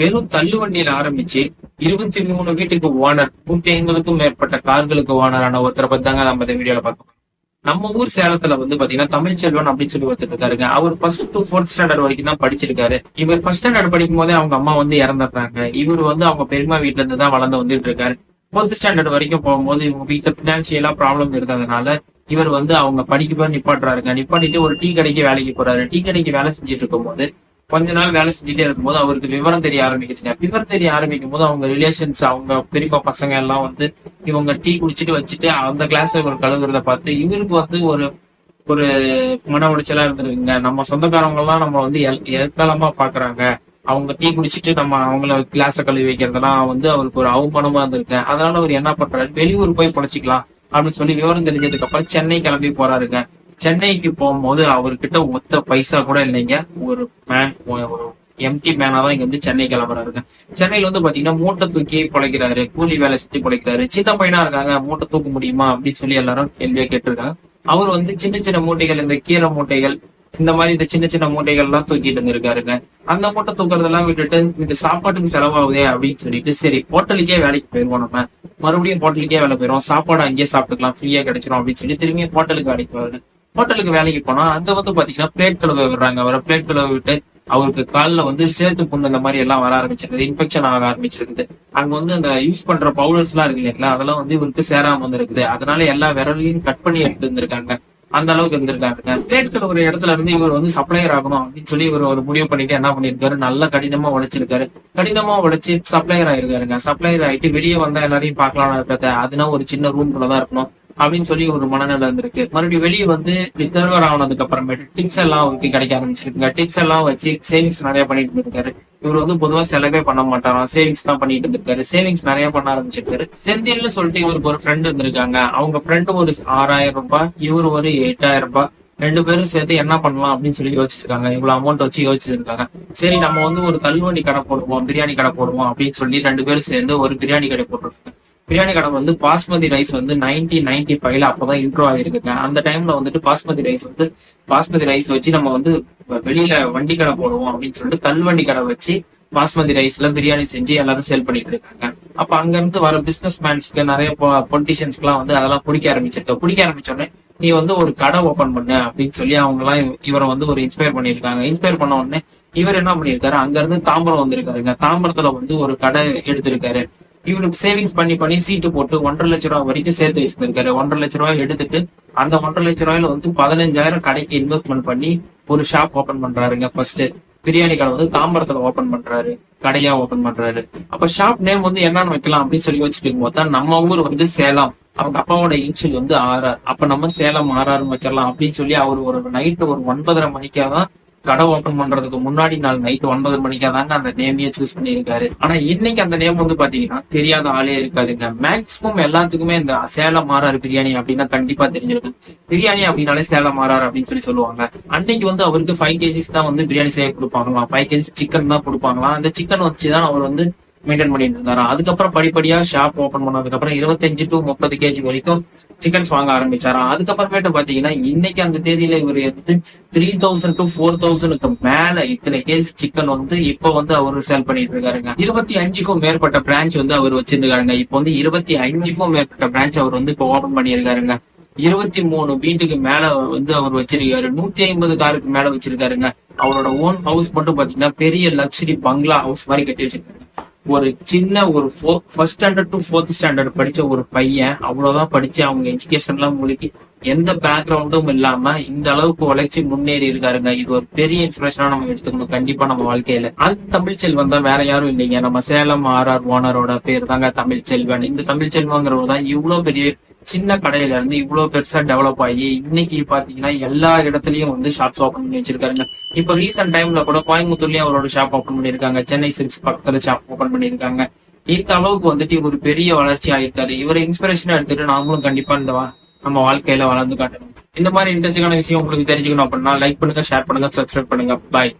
வெறும் தள்ளு வண்டியில ஆரம்பிச்சு இருபத்தி மூணு வீட்டுக்கு ஓனர் நூத்தி ஐம்பதுக்கும் மேற்பட்ட கார்களுக்கு ஓனரான ஒருத்தரை பத்தி தாங்க நம்ம இந்த வீடியோல பார்க்க நம்ம ஊர் சேலத்துல வந்து பாத்தீங்கன்னா தமிழ்ச்செல்வன் அப்படின்னு சொல்லி ஒருத்தர் இருக்காருங்க. அவர் ஃபர்ஸ்ட் டு ஃபோர்த் ஸ்டாண்டர்ட் வரைக்கும் தான் படிச்சிருக்காரு. இவர் ஃபர்ஸ்ட் ஸ்டாண்டர்ட் படிக்கும் போதே அவங்க அம்மா வந்து இறந்துடுறாங்க. இவர் வந்து அவங்க பெருமா வீட்டுல இருந்து தான் வளர்ந்து வந்துட்டு இருக்காரு. ஃபோர்த் ஸ்டாண்டர்ட் வரைக்கும் போகும்போது இவங்க வீட்டுல பினான்சியலா ப்ராப்ளம் இருந்ததுனால இவர் வந்து அவங்க படிக்க போய் நிப்பாட்டுறாருங்க. நிப்பாட்டிட்டு ஒரு டீ கடைக்கு வேலைக்கு போறாரு. டீ கடைக்கு வேலை செஞ்சுட்டு இருக்கும்போது கொஞ்ச நாள் வேலை செஞ்சுட்டே இருக்கும்போது அவருக்கு விவரம் தெரிய ஆரம்பிக்குதுங்க. விவரம் தெரிய ஆரம்பிக்கும் போது அவங்க ரிலேஷன்ஸ் அவங்க பெரியப்பா பசங்க எல்லாம் வந்து இவங்க டீ குடிச்சிட்டு வச்சுட்டு அந்த கிளாஸ் இவர் கழுகுறத பார்த்து இவருக்கு வந்து ஒரு ஒரு மன உளைச்சலா இருந்திருக்குங்க. நம்ம சொந்தக்காரங்க எல்லாம் நம்ம வந்து எத்தளமா பாக்குறாங்க அவங்க டீ குடிச்சிட்டு நம்ம அவங்கள கிளாஸ கழுவி வைக்கிறதெல்லாம் வந்து அவருக்கு ஒரு அவமானமா இருந்திருக்கு. அதனால அவர் என்ன பண்றாரு? வெளியூர் போய் படிச்சுக்கலாம் அப்படின்னு சொல்லி விவரம் தெரிஞ்சதுக்கு அப்புறம் சென்னை கிளம்பி போறாருங்க. சென்னைக்கு போகும்போது அவர்கிட்ட ஒத்த பைசா கூட இல்லைங்க. ஒரு மேன் ஒரு எம்டி மேனா தான் இங்க வந்து சென்னை கிளம்புறாருங்க சென்னையில வந்து பாத்தீங்கன்னா மூட்டை தூக்கி பிழைக்கிறாரு கூலி வேலை செஞ்சு பிழைக்கிறாரு. சின்ன பையனா இருக்காங்க மூட்டை தூக்க முடியுமா அப்படின்னு சொல்லி எல்லாரும் கேள்வியா கேட்டிருக்காங்க. அவர் வந்து சின்ன சின்ன மூட்டைகள் இந்த கீரை மூட்டைகள் இந்த மாதிரி இந்த சின்ன சின்ன மூட்டைகள் எல்லாம் தூக்கிட்டு இருந்திருக்காருங்க அந்த மூட்டை தூக்குறதெல்லாம் விட்டுட்டு இந்த சாப்பாட்டுக்கு செலவாகுதே அப்படின்னு சொல்லிட்டு சரி ஹோட்டலுக்கே வேலைக்கு போயிருவோம் நம்ம. மறுபடியும் ஹோட்டலுக்கே வேலை போயிரும் சாப்பாடு அங்கேயே சாப்பிட்டுக்கலாம் ஃப்ரீயா கிடைச்சிரும் அப்படின்னு சொல்லி திரும்பி ஹோட்டலுக்கு வேலைக்கு போவாரு ஹோட்டலுக்கு வேலைக்கு போனா அங்க வந்து பாத்தீங்கன்னா பிளேட் கழுவ விடுறாங்க. அவரை பிளேட் கழுவ விட்டு அவருக்கு காலில் வந்து சேர்த்து புண்ணு இந்த மாதிரி எல்லாம் வர ஆரம்பிச்சிருக்குது. இன்ஃபெக்ஷன் ஆக ஆரம்பிச்சிருக்குது. அங்க வந்து அந்த யூஸ் பண்ற பவுடர்ஸ் எல்லாம் இருக்கு இல்லைங்களா? அதெல்லாம் வந்து இவருக்கு சேராம வந்திருக்குது. அதனால எல்லா விரலையும் கட் பண்ணி எடுத்து இருந்திருக்காங்க அந்த அளவுக்கு இருந்திருக்காங்க. பிளேட் கழுவுற இடத்துல இருந்து இவர் வந்து சப்ளையர் ஆகணும் அப்படின்னு சொல்லி இவர் ஒரு முடிவு பண்ணிட்டு என்ன பண்ணிருக்காரு நல்லா கடினமா உழைச்சிருக்காரு கடினமா உழைச்சி சப்ளையர் ஆயிருக்காருங்க. சப்ளையர் ஆயிட்டு வெளியே வந்தா எல்லாரையும் பாக்கலாம் இருக்கிறத அதுனா ஒரு சின்ன ரூம் ரூம்குள்ளதான் இருக்கணும். அப்படின்னு சொல்லி ஒரு மனநிலை இருந்திருக்கு. மறுபடியும் வெளியே வந்து ரிசர்வர் ஆனதுக்கு அப்புறமேட்டு டிப்ஸ் எல்லாம் அவருக்கு கிடைக்க ஆரம்பிச்சிருக்குங்க. டிப்ஸ் எல்லாம் வச்சு சேவிங்ஸ் நிறைய பண்ணிட்டு இருக்காரு இவர் வந்து பொதுவா செலவே பண்ண மாட்டாராம். சேவிங்ஸ் தான் பண்ணிட்டு இருக்காரு சேவிங்ஸ் நிறைய பண்ண ஆரம்பிச்சிருக்காரு. செந்தில்னு சொல்லிட்டு இவருக்கு ஒரு ஃப்ரெண்ட் இருந்திருக்காங்க. அவங்க ஃப்ரெண்டு ஒரு ஆறாயிரம் ரூபாய் இவர் ஒரு எட்டாயிரம் ரூபாய். ரெண்டு பேரும் சேர்த்து என்ன பண்ணலாம் அப்படின்னு சொல்லி யோசிச்சிருக்காங்க இவ்வளவு அமௌண்ட் வச்சு யோசிச்சிருக்காங்க சரி நம்ம வந்து ஒரு தள்ளுவண்டி கடை போடுவோம் பிரியாணி கடை போடுவோம் அப்படின்னு சொல்லி ரெண்டு பேரும் சேர்ந்து ஒரு பிரியாணி கடை போட்டுருக்காங்க. பிரியாணி கடை வந்து பாஸ்மதி ரைஸ் வந்து நைன்டீன் நைன்டி ஃபைவ்ல அப்பதான் இன்ட்ரோ ஆகிருக்குங்க அந்த டைம்ல வந்துட்டு பாஸ்மதி ரைஸ் வந்து பாஸ்மதி ரைஸ் வச்சு நம்ம வந்து வெளியில வண்டி கடை போடுவோம் அப்படின்னு சொல்லிட்டு தள்ளுவண்டி கடை வச்சு பாஸ்மதி ரைஸ்ல பிரியாணி செஞ்சு எல்லாரும் சேல் பண்ணிட்டு இருக்காங்க. அப்ப அங்க இருந்து வர பிசினஸ் மேன்ஸ்க்கு நிறைய பொலிட்டிஷியன்ஸ்க்கு எல்லாம் வந்து அதெல்லாம் பிடிக்க ஆரம்பிச்சிருக்கு. பிடிக்க ஆரம்பிச்ச உடனே நீ வந்து ஒரு கடை ஓபன் பண்ணு அப்படின்னு சொல்லி அவங்க எல்லாம் இவரை வந்து ஒரு இன்ஸ்பயர் பண்ணிருக்காங்க இன்ஸ்பயர் பண்ண உடனே இவர் என்ன பண்ணிருக்காரு அங்க இருந்து தாம்பரம் வந்திருக்காருங்க. தாம்பரத்துல வந்து ஒரு கடை எடுத்திருக்காரு. இவருக்கு சேவிங்ஸ் பண்ணி பண்ணி சீட்டு போட்டு ஒன்றரை லட்ச ரூபாய் வரைக்கும் சேர்த்து வச்சிருக்காரு. ஒன்றரை லட்ச ரூபாய் எடுத்துட்டு அந்த ஒன்றரை லட்ச ரூபாயில வந்து பதினஞ்சாயிரம் கடைக்கு இன்வெஸ்ட்மெண்ட் பண்ணி ஒரு ஷாப் ஓபன் பண்றாருங்க ஃபர்ஸ்ட் பிரியாணி கடை வந்து தாம்பரத்துல ஓபன் பண்றாரு. கடையா ஓபன் பண்றாரு. அப்ப ஷாப் நேம் வந்து என்னன்னு வைக்கலாம் அப்படின்னு சொல்லி வச்சுட்டு போது தான் நம்ம ஊர் வந்து சேலம். அவங்க அப்பாவோட இன்ஷியல் வந்து ஆர்ஆர் அப்ப நம்ம சேலம் ஆறாருன்னு வச்சிடலாம் அப்படின்னு சொல்லி அவர் ஒரு நைட்டு ஒரு ஒன்பதரை மணிக்காதான் கடை ஓபன் பண்றதுக்கு முன்னாடி நாள் நைட் ஒன்பது மணிக்கா தாங்க அந்த நேமையே சூஸ் பண்ணியிருக்காரு. ஆனா இன்னைக்கு அந்த நேம் வந்து பாத்தீங்கன்னா தெரியாத ஆளே இருக்காதுங்க. மேக்சிமம் எல்லாத்துக்குமே இந்த சேலம் மாறாரு பிரியாணி அப்படின்னா கண்டிப்பா தெரிஞ்சிருக்கும். பிரியாணி அப்படின்னாலே சேலம் மாறாரு அப்படின்னு சொல்லி சொல்லுவாங்க. அன்னைக்கு வந்து அவருக்கு ஃபைவ் கேஜிஸ் தான் வந்து பிரியாணி செய்ய கொடுப்பாங்களாம். ஃபைவ் கேஜிஸ் சிக்கன் தான் கொடுப்பாங்களாம். அந்த சிக்கன் வச்சுதான் அவர் வந்து மெயின்டைன் பண்ணிட்டு இருந்தாரா அதுக்கப்புறம் படிப்படியா ஷாப் ஓபன் பண்ணதுக்கு அப்புறம் இருபத்தஞ்சு டு முப்பது கேஜி வரைக்கும் சிக்கன்ஸ் வாங்க ஆரம்பிச்சாரா? அதுக்கப்புறமேட்டு பாத்தீங்கன்னா இன்னைக்கு அந்த தேதியில இவர் வந்து த்ரீ தௌசண்ட் டு ஃபோர் தௌசண்ட்க்கு மேல இத்தனை கேஜி சிக்கன் வந்து இப்ப வந்து அவர் சேல் பண்ணிட்டு இருக்காருங்க இருபத்தி அஞ்சுக்கும் மேற்பட்ட பிரான்ச் வந்து அவர் வச்சிருக்காருங்க இப்ப வந்து இருபத்தி அஞ்சுக்கும் மேற்பட்ட பிரான்ச் அவர் வந்து இப்ப ஓபன் பண்ணியிருக்காருங்க. இருபத்தி மூணு வீட்டுக்கு மேல வந்து அவர் வச்சிருக்காரு. நூத்தி ஐம்பது காருக்கு மேல வச்சிருக்காருங்க. அவரோட ஓன் ஹவுஸ் மட்டும் பாத்தீங்கன்னா பெரிய லக்ஸரி பங்களா ஹவுஸ் மாதிரி கட்டி வச்சிருக்காரு. ஒரு சின்ன ஒரு first standard to fourth standard படிச்ச ஒரு பையன் அவ்வளவுதான் படிச்சு அவங்க எஜுகேஷன் எல்லாம் மூலிக்கு எந்த பேக்ரவுண்டும் இல்லாம இந்த அளவுக்கு உழைச்சி முன்னேறி இருக்காருங்க. இது ஒரு பெரிய இன்ஸ்பிரேஷனா நம்ம எடுத்துக்கணும். கண்டிப்பா நம்ம வாழ்க்கையில. அந்த தமிழ் செல்வன் தான் வேற யாரும் இல்லைங்க. நம்ம சேலம் ஆர் ஆர் ஓனரோட பேர் தாங்க தமிழ் செல்வன். இந்த தமிழ் செல்வங்கிறவர் தான் இவ்வளவு பெரிய சின்ன கடையில இருந்து இவ்வளவு பெருசா டெவலப் ஆகி இன்னைக்கு பாத்தீங்கன்னா எல்லா இடத்துலயும் வந்து ஷாப்ஸ் ஓபன் பண்ணி வச்சிருக்காருங்க இப்ப ரீசெண்ட் டைம்ல கூட கோயம்புத்தூர்லயும் அவரோட ஷாப் ஓபன் பண்ணிருக்காங்க சென்னை சில்க்ஸ் பக்கத்துல ஷாப் ஓபன் பண்ணிருக்காங்க இந்த அளவுக்கு வந்துட்டு இவர் பெரிய வளர்ச்சி ஆயிருக்காரு. இவரை இன்ஸ்பிரேஷனா எடுத்துட்டு நாமளும் கண்டிப்பா இந்த வா- நம்ம வாழ்க்கையில வளர்ந்து காட்டணும். இந்த மாதிரி இன்ட்ரெஸ்டிங்கான விஷயம் உங்களுக்கு தெரிஞ்சுக்கணும் அப்படின்னா லைக் பண்ணுங்க ஷேர் பண்ணுங்க சப்ஸ்கிரைப் பண்ணுங்க. பாய்